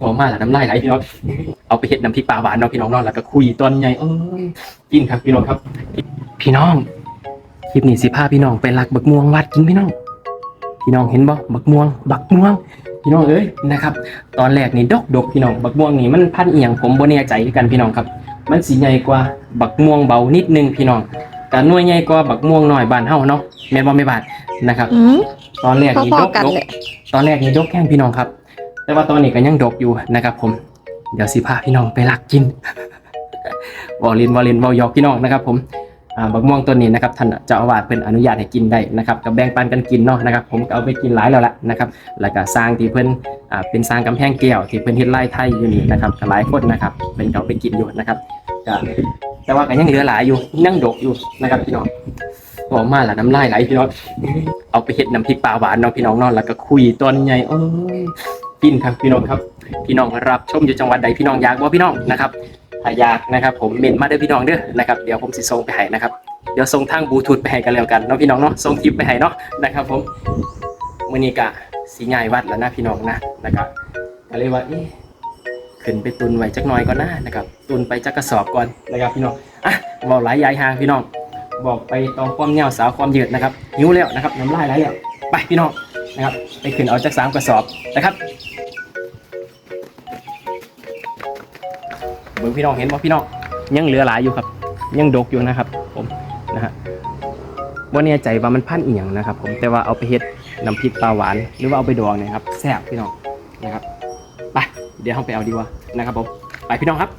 หอมมากแล้วน้ำลายไหลพี่น้องเอาไปเห็ดน้ำพริกปลาหวานเนาะพี่น้องเนาะแล้วก็คุยตอนใหญ่เอ้ยกินครับพี่น้องครับ พี่น้องคลิปนี้สิพาพี่น้องไปลักบักม่วงวัดกินพี่น้อง พี่น้องเห็นบ่บักม่วง บักม่วง พี่น้องเอ้ยนะครับ ตอนแรกนี่ดกดกพี่น้องบักม่วงนี่มันพันธุ์เอียงผมบ่แน่ใจคือกันพี่น้องครับ มันสีใหญ่กว่าบักม่วงเบานิดนึงพี่น้องแต่หน่วยใหญ่กว่าบักม่วงน้อยบ้านเฮาเนาะแม่นบ่แม่บาดนะครับอืมตอนแรกนี่พอดกๆกันดกเลยตอนแรกนี่ดกแข้งพี่น้องครับ แต่ว่าตอนนี้ก็ยังดกอยู่นะครับผม เดี๋ยวสิพาพี่น้องไปลักกินวอลินวอลินวอลยอกพี่น้องนะครับ ผมบักม่วงตัวนี้นะครับท่านเจ้าอาวาสเพิ่นอนุญาตให้กินได้นะครับกับแบ่งปันกันกินเนาะนะครับ ผมก็เอาไปกินหลายแล้วละนะครับแล้วก็สร้างที่เพิ่นอ่าเป็นสร้างกำแพงแก้วที่เพิ่นเฮ็ดไร่ไทยอยู่นี่นะครับก็หลายคนนะครับเป็นเอาไปกินอยู่นะครับแต่ว่าก็ยังเหลือหลายอยู่ยังดกอยู่นะครับพี่น้องหอมมากล้วน้ำลายไหลพี่น้องเอาไปเฮ็ดน้ำพริกปลาหวานเนาะพี่น้องเนาะแล้วก็คุยตอนใหญ่เอ้ย กินครับพี่น้องครับพี่น้องรับชมอยู่จังหวัดใดพี่น้องอยากบ่พี่น้องนะครับถ้าอยากนะครับผมเมนมาเด้อพี่น้องเด้อนะครับเดี๋ยวผมสิส่งไปให้นะครับเดี๋ยวส่งทางบลูทูธไปให้กันแล้วกันเนาะพี่น้องเนาะส่งคลิปไปให้เนาะนะครับ ผมมื้อนี้ก็สีใหญ่วัดแล้วนะพี่น้องนะนะครับก็เลยว่าอ๊ะขึ้นไปตุนไว้จักหน่อยก่อนนะนะครับตุนไปจักกระสอบก่อนนะครับพี่น้องอะบอกหลายยายห่างพี่น้องบอกไปตองความเหนียวสาวความยืดนะครับหิวแล้วนะครับน้ำลายไหลแล้วไปพี่น้อง นะครับ ไปขึ้นเอาจักสามกระสอบนะครับเบิ่งพี่น้องเห็นบ่พี่น้องยังเหลือหลายอยู่ครับ ยังดกอยู่นะครับ ผมนะฮะว่าแน่ใจว่ามันพันเอียงนะครับ ผมแต่ว่าเอาไปเฮ็ดน้ำพริกปลาหวาน หรือว่าเอาไปดองเนี่ยครับแซ่บพี่น้องนะครับไปเดี๋ยวเราไปเอาดีกว่านะครับผมไปพี่น้องครับ